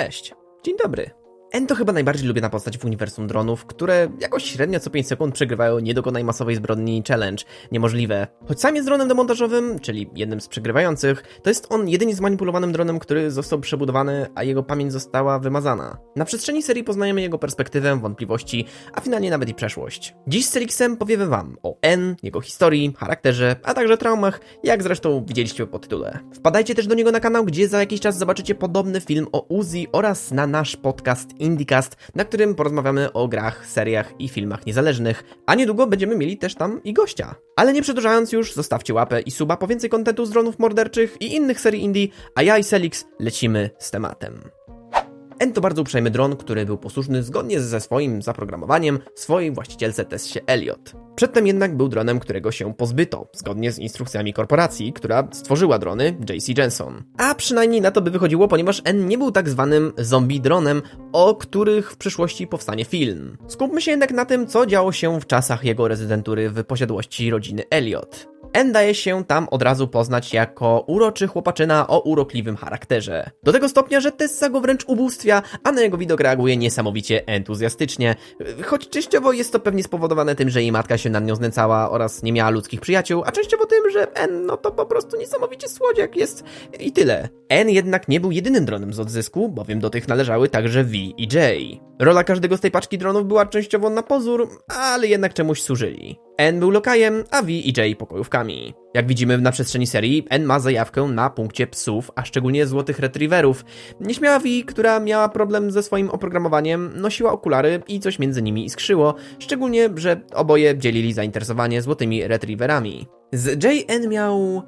Cześć, dzień dobry. N to chyba najbardziej lubiana postać w uniwersum dronów, które jakoś średnio co 5 sekund przegrywają nie dokonaj masowej zbrodni challenge. Niemożliwe. Choć sam jest dronem demontażowym, czyli jednym z przegrywających, to jest on jedynie zmanipulowanym dronem, który został przebudowany, a jego pamięć została wymazana. Na przestrzeni serii poznajemy jego perspektywę, wątpliwości, a finalnie nawet i przeszłość. Dziś z Celixem powiemy wam o N, jego historii, charakterze, a także traumach, jak zresztą widzieliście po tytule. Wpadajcie też do niego na kanał, gdzie za jakiś czas zobaczycie podobny film o Uzi oraz na nasz podcast IndieCast, na którym porozmawiamy o grach, seriach i filmach niezależnych, a niedługo będziemy mieli też tam i gościa. Ale nie przedłużając już, zostawcie łapę i suba po więcej kontentu z dronów morderczych i innych serii indie, a ja i Selix lecimy z tematem. N to bardzo uprzejmy dron, który był posłuszny zgodnie ze swoim zaprogramowaniem swojej właścicielce Tessie Elliot. Przedtem jednak był dronem, którego się pozbyto, zgodnie z instrukcjami korporacji, która stworzyła drony JC Jensen. A przynajmniej na to by wychodziło, ponieważ N nie był tak zwanym zombie dronem, o których w przyszłości powstanie film. Skupmy się jednak na tym, co działo się w czasach jego rezydentury w posiadłości rodziny Elliot. N daje się tam od razu poznać jako uroczy chłopaczyna o urokliwym charakterze. Do tego stopnia, że Tessa go wręcz ubóstwia, a na jego widok reaguje niesamowicie entuzjastycznie. Choć częściowo jest to pewnie spowodowane tym, że jej matka się nad nią znęcała oraz nie miała ludzkich przyjaciół, a częściowo tym, że N no to po prostu niesamowicie słodziak jest i tyle. N jednak nie był jedynym dronem z odzysku, bowiem do tych należały także V i J. Rola każdego z tej paczki dronów była częściowo na pozór, ale jednak czemuś służyli. N był lokajem, a V i J pokojówkami. Jak widzimy na przestrzeni serii, N ma zajawkę na punkcie psów, a szczególnie złotych retriewerów. Nieśmiała V, która miała problem ze swoim oprogramowaniem, nosiła okulary i coś między nimi iskrzyło, szczególnie, że oboje dzielili zainteresowanie złotymi retriewerami. Z J N miał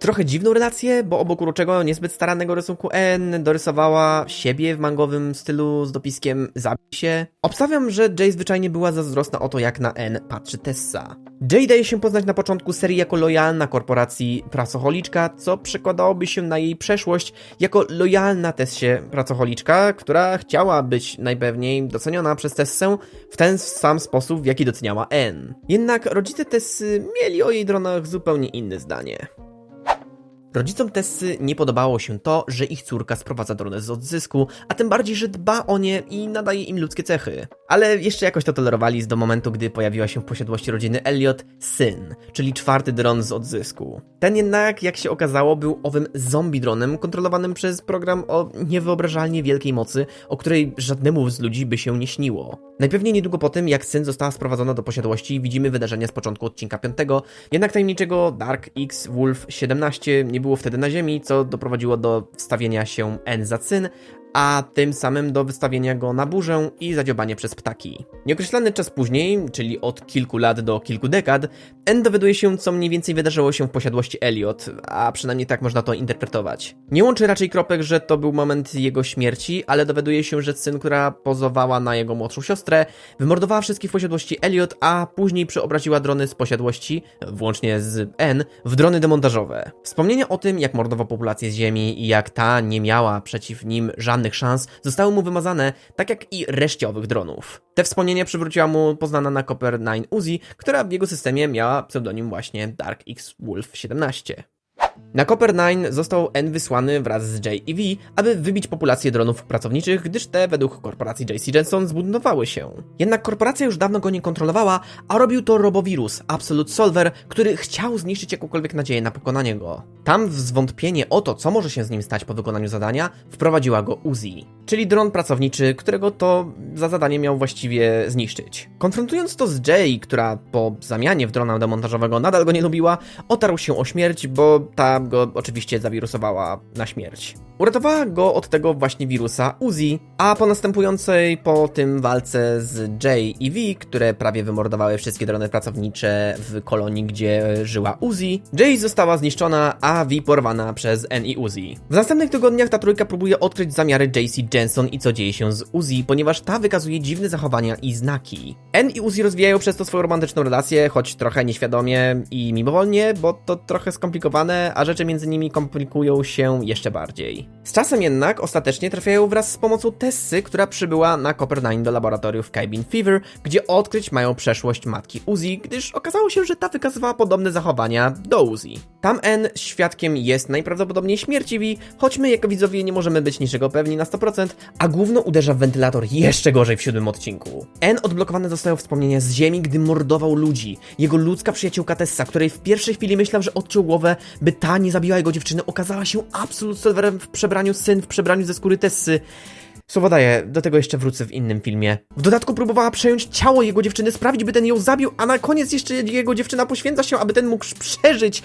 trochę dziwną relację, bo obok uroczego, niezbyt starannego rysunku N dorysowała siebie w mangowym stylu z dopiskiem zabij się. Obstawiam, że Jay zwyczajnie była zazdrosna o to, jak na N patrzy Tessa. Jay daje się poznać na początku serii jako lojalna korporacji pracocholiczka, co przekładałoby się na jej przeszłość jako lojalna Tessie pracocholiczka, która chciała być najpewniej doceniona przez Tessę w ten sam sposób, w jaki doceniała N. Jednak rodzice Tessy mieli o jej dronach zupełnie inne zdanie. Rodzicom Tessy nie podobało się to, że ich córka sprowadza drony z odzysku, a tym bardziej, że dba o nie i nadaje im ludzkie cechy. Ale jeszcze jakoś to tolerowali do momentu, gdy pojawiła się w posiadłości rodziny Elliot syn, czyli czwarty dron z odzysku. Ten jednak, jak się okazało, był owym zombie dronem kontrolowanym przez program o niewyobrażalnie wielkiej mocy, o której żadnemu z ludzi by się nie śniło. Najpewniej niedługo po tym, jak syn została sprowadzona do posiadłości, widzimy wydarzenia z początku odcinka 5, jednak tajemniczego Dark X Wolf 17 nie było wtedy na ziemi, co doprowadziło do wstawienia się N za syn, a tym samym do wystawienia go na burzę i zadziobanie przez ptaki. Nieokreślony czas później, czyli od kilku lat do kilku dekad, N dowiaduje się, co mniej więcej wydarzyło się w posiadłości Elliot, a przynajmniej tak można to interpretować. Nie łączy raczej kropek, że to był moment jego śmierci, ale dowiaduje się, że syn, która pozowała na jego młodszą siostrę, wymordowała wszystkich w posiadłości Elliot, a później przeobraziła drony z posiadłości, włącznie z N, w drony demontażowe. Wspomnienia o tym, jak mordował populację z Ziemi i jak ta nie miała przeciw nim żadnych żadnych szans, zostały mu wymazane, tak jak i reszcie owych dronów. Te wspomnienia przywróciła mu poznana na Copper 9 Uzi, która w jego systemie miała pseudonim właśnie Dark X Wolf 17. Na Copper 9 został N wysłany wraz z J i V, aby wybić populację dronów pracowniczych, gdyż te według korporacji JC Jensen zbudowały się. Jednak korporacja już dawno go nie kontrolowała, a robił to robowirus Absolute Solver, który chciał zniszczyć jakąkolwiek nadzieję na pokonanie go. Tam w zwątpienie o to, co może się z nim stać po wykonaniu zadania, wprowadziła go Uzi, czyli dron pracowniczy, którego to za zadanie miał właściwie zniszczyć. Konfrontując to z Jay, która po zamianie w drona demontażowego nadal go nie lubiła, otarł się o śmierć, bo ta go oczywiście zawirusowała na śmierć. Uratowała go od tego właśnie wirusa Uzi, a po następującej po tym walce z Jay i V, które prawie wymordowały wszystkie drony pracownicze w kolonii, gdzie żyła Uzi, Jay została zniszczona, a V porwana przez N i Uzi. W następnych tygodniach ta trójka próbuje odkryć zamiary JC Jensen i co dzieje się z Uzi, ponieważ ta wykazuje dziwne zachowania i znaki. N i Uzi rozwijają przez to swoją romantyczną relację, choć trochę nieświadomie i mimowolnie, bo to trochę skomplikowane, a rzeczy między nimi komplikują się jeszcze bardziej. Z czasem jednak ostatecznie trafiają wraz z pomocą Tessy, która przybyła na Coper9 do laboratoriów Cabin Fever, gdzie odkryć mają przeszłość matki Uzi, gdyż okazało się, że ta wykazywała podobne zachowania do Uzi. Tam N świadkiem jest najprawdopodobniej śmierci V, choć my jako widzowie nie możemy być niczego pewni na 100%, a główno uderza w wentylator jeszcze gorzej w siódmym odcinku. N odblokowane dostają wspomnienia z ziemi, gdy mordował ludzi. Jego ludzka przyjaciółka Tessa, której w pierwszej chwili myślał, że odciął głowę, by ta nie zabiła jego dziewczyny, okazała się absolut Silverem w przebraniu syn w przebraniu ze skóry Tessy. Słowo daję, do tego jeszcze wrócę w innym filmie. W dodatku próbowała przejąć ciało jego dziewczyny, sprawić, by ten ją zabił, a na koniec jeszcze jego dziewczyna poświęca się, aby ten mógł przeżyć.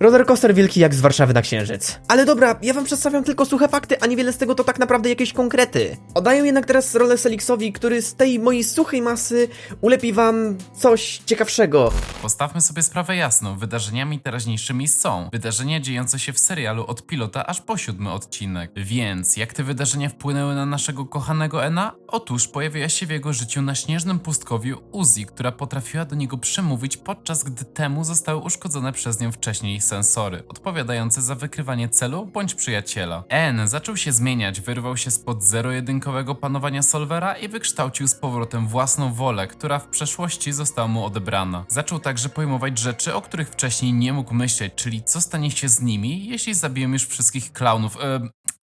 Rollercoaster wielki jak z Warszawy na Księżyc. Ale dobra, ja wam przedstawiam tylko suche fakty, a niewiele z tego to tak naprawdę jakieś konkrety. Oddaję jednak teraz rolę Selixowi, który z tej mojej suchej masy ulepi wam coś ciekawszego. Postawmy sobie sprawę jasno, wydarzeniami teraźniejszymi są wydarzenia dziejące się w serialu od pilota aż po siódmy odcinek. Więc jak te wydarzenia wpłynęły na naszego kochanego Ena? Otóż pojawiła się w jego życiu na śnieżnym pustkowiu Uzi, która potrafiła do niego przemówić podczas gdy temu zostały uszkodzone przez nią wcześniej sensory, odpowiadające za wykrywanie celu bądź przyjaciela. N zaczął się zmieniać, wyrwał się spod zero-jedynkowego panowania Solvera i wykształcił z powrotem własną wolę, która w przeszłości została mu odebrana. Zaczął także pojmować rzeczy, o których wcześniej nie mógł myśleć, czyli co stanie się z nimi, jeśli zabiją już wszystkich klaunów, e,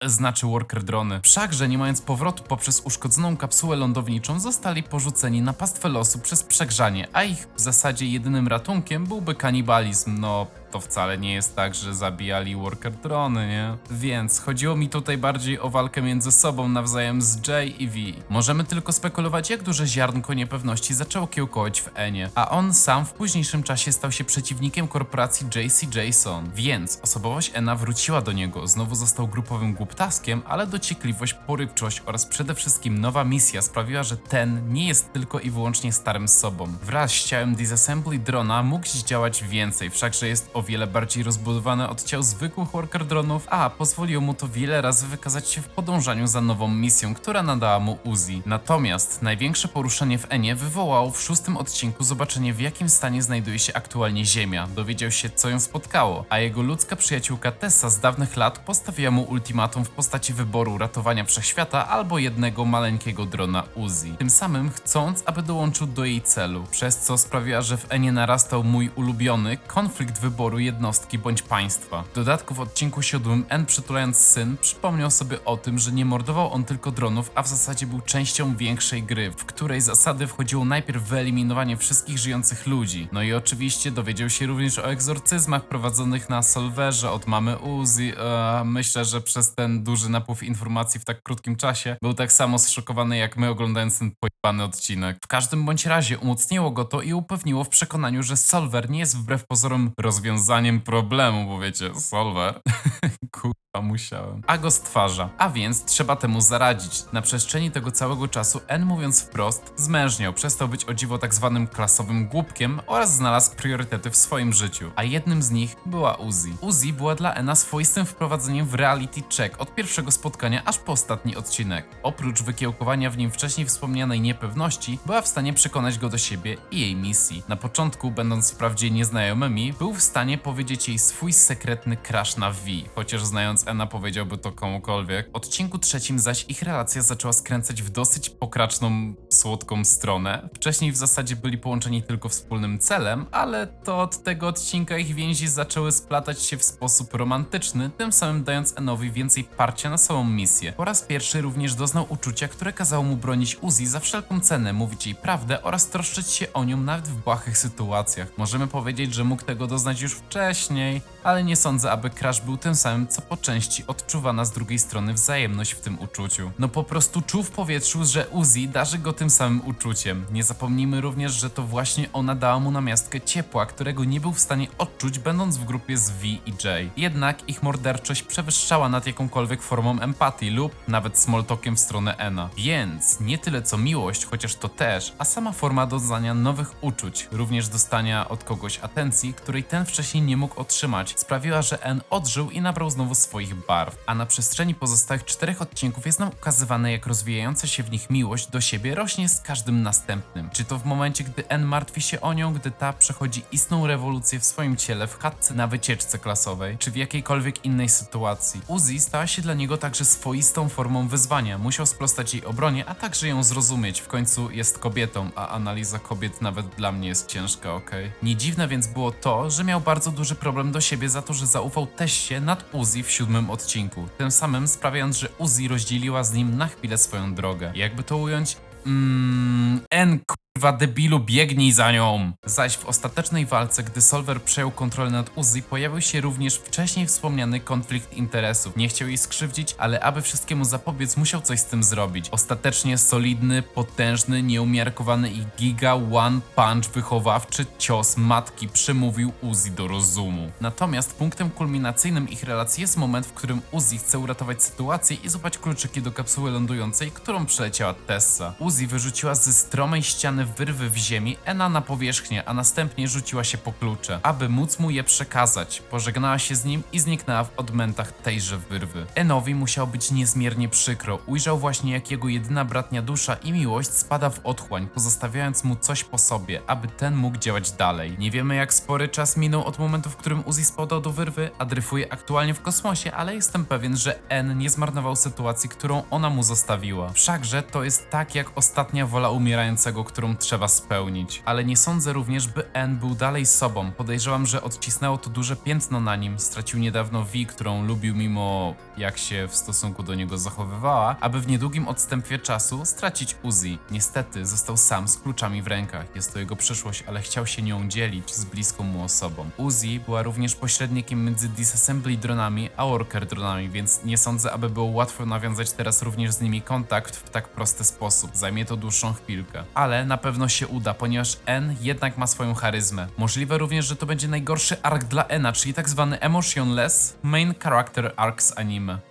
znaczy worker drony. Wszakże nie mając powrotu poprzez uszkodzoną kapsułę lądowniczą zostali porzuceni na pastwę losu przez przegrzanie, a ich w zasadzie jedynym ratunkiem byłby kanibalizm, no to wcale nie jest tak, że zabijali worker drony, nie? Więc chodziło mi tutaj bardziej o walkę między sobą nawzajem z Jay i V. Możemy tylko spekulować, jak duże ziarnko niepewności zaczęło kiełkować w Enie, a on sam w późniejszym czasie stał się przeciwnikiem korporacji JC Jason. Więc osobowość Ena wróciła do niego, znowu został grupowym głuptaskiem, ale dociekliwość, porywczość oraz przede wszystkim nowa misja sprawiła, że ten nie jest tylko i wyłącznie starym sobą. Wraz z ciałem disassembly drona mógł działać więcej, wszakże jest o wiele bardziej rozbudowane od ciał zwykłych worker dronów, a pozwoliło mu to wiele razy wykazać się w podążaniu za nową misją, która nadała mu Uzi. Natomiast największe poruszenie w Enie wywołało w szóstym odcinku zobaczenie w jakim stanie znajduje się aktualnie Ziemia. Dowiedział się co ją spotkało, a jego ludzka przyjaciółka Tessa z dawnych lat postawiła mu ultimatum w postaci wyboru ratowania wszechświata albo jednego maleńkiego drona Uzi. Tym samym chcąc, aby dołączył do jej celu, przez co sprawiła, że w Enie narastał mój ulubiony konflikt wyboru jednostki bądź państwa. W dodatku w odcinku siódmym N przytulając syn przypomniał sobie o tym, że nie mordował on tylko dronów, a w zasadzie był częścią większej gry, w której zasady wchodziło najpierw wyeliminowanie wszystkich żyjących ludzi. No i oczywiście dowiedział się również o egzorcyzmach prowadzonych na Solverze od mamy Uzi. Eee, myślę, że przez ten duży napływ informacji w tak krótkim czasie był tak samo zszokowany jak my oglądając ten pojebany odcinek. W każdym bądź razie umocniło go to i upewniło w przekonaniu, że Solver nie jest wbrew pozorom rozwiązaniem problemu, bo wiecie, Solver. Kurwa, musiałem. A go stwarza. A więc trzeba temu zaradzić. Na przestrzeni tego całego czasu N mówiąc wprost, zmężniał, przestał być o dziwo tak zwanym klasowym głupkiem oraz znalazł priorytety w swoim życiu. A jednym z nich była Uzi. Uzi była dla Ena swoistym wprowadzeniem w reality check od pierwszego spotkania aż po ostatni odcinek. Oprócz wykiełkowania w nim wcześniej wspomnianej niepewności, była w stanie przekonać go do siebie i jej misji. Na początku, będąc wprawdzie nieznajomymi, był w stanie powiedzieć jej swój sekretny crush na V, chociaż znając Ena powiedziałby to komukolwiek. W odcinku trzecim zaś ich relacja zaczęła skręcać w dosyć pokraczną, słodką stronę. Wcześniej w zasadzie byli połączeni tylko wspólnym celem, ale to od tego odcinka ich więzi zaczęły splatać się w sposób romantyczny, tym samym dając Enowi więcej parcia na samą misję. Po raz pierwszy również doznał uczucia, które kazało mu bronić Uzi za wszelką cenę, mówić jej prawdę oraz troszczyć się o nią nawet w błahych sytuacjach. Możemy powiedzieć, że mógł tego doznać już wcześniej, ale nie sądzę, aby Crash był tym samym, co po części odczuwana z drugiej strony wzajemność w tym uczuciu. No po prostu czuł w powietrzu, że Uzi darzy go tym samym uczuciem. Nie zapomnijmy również, że to właśnie ona dała mu namiastkę ciepła, którego nie był w stanie odczuć, będąc w grupie z V i J. Jednak ich morderczość przewyższała nad jakąkolwiek formą empatii lub nawet smalltalkiem w stronę Ena. Więc nie tyle co miłość, chociaż to też, a sama forma doznania nowych uczuć, również dostania od kogoś atencji, której ten wcześniej nie mógł otrzymać, sprawiła, że N odżył i nabrał znowu znowu swoich barw, a na przestrzeni pozostałych czterech odcinków jest nam ukazywane, jak rozwijająca się w nich miłość do siebie rośnie z każdym następnym. Czy to w momencie, gdy N martwi się o nią, gdy ta przechodzi istną rewolucję w swoim ciele w chatce na wycieczce klasowej, czy w jakiejkolwiek innej sytuacji. Uzi stała się dla niego także swoistą formą wyzwania. Musiał sprostać jej obronie, a także ją zrozumieć. W końcu jest kobietą, a analiza kobiet nawet dla mnie jest ciężka, okej? Nie dziwne więc było to, że miał bardzo duży problem do siebie za to, że zaufał teście nad Uzi w siódmym odcinku. Tym samym sprawiając, że Uzi rozdzieliła z nim na chwilę swoją drogę. Jakby to ująć? Mmm, N kurwa debilu, biegnij za nią! Zaś w ostatecznej walce, gdy Solver przejął kontrolę nad Uzi, pojawił się również wcześniej wspomniany konflikt interesów. Nie chciał jej skrzywdzić, ale aby wszystkiemu zapobiec, musiał coś z tym zrobić. Ostatecznie solidny, potężny, nieumiarkowany i giga one punch wychowawczy cios matki przemówił Uzi do rozumu. Natomiast punktem kulminacyjnym ich relacji jest moment, w którym Uzi chce uratować sytuację i złapać kluczyki do kapsuły lądującej, którą przeleciała Tessa. Uzi wyrzuciła ze stromej ściany wyrwy w ziemi Ena na powierzchnię, a następnie rzuciła się po klucze, aby móc mu je przekazać. Pożegnała się z nim i zniknęła w odmętach tejże wyrwy. Enowi musiało być niezmiernie przykro. Ujrzał właśnie jak jego jedyna bratnia dusza i miłość spada w otchłań, pozostawiając mu coś po sobie, aby ten mógł działać dalej. Nie wiemy jak spory czas minął od momentu, w którym Uzi spadał do wyrwy, a dryfuje aktualnie w kosmosie, ale jestem pewien, że N nie zmarnował sytuacji, którą ona mu zostawiła. Wszakże to jest tak jak ostatnia wola umierającego, którą trzeba spełnić. Ale nie sądzę również, by N był dalej sobą. Podejrzewam, że odcisnęło to duże piętno na nim. Stracił niedawno Vi, którą lubił mimo jak się w stosunku do niego zachowywała, aby w niedługim odstępie czasu stracić Uzi. Niestety został sam z kluczami w rękach. Jest to jego przyszłość, ale chciał się nią dzielić z bliską mu osobą. Uzi była również pośrednikiem między disassembly dronami a worker dronami, więc nie sądzę, aby było łatwo nawiązać teraz również z nimi kontakt w tak prosty sposób. Zajmie to dłuższą chwilkę. Ale na pewno się uda, ponieważ N jednak ma swoją charyzmę. Możliwe również, że to będzie najgorszy ark dla Ena, czyli tak zwany emotionless main character arc z anime.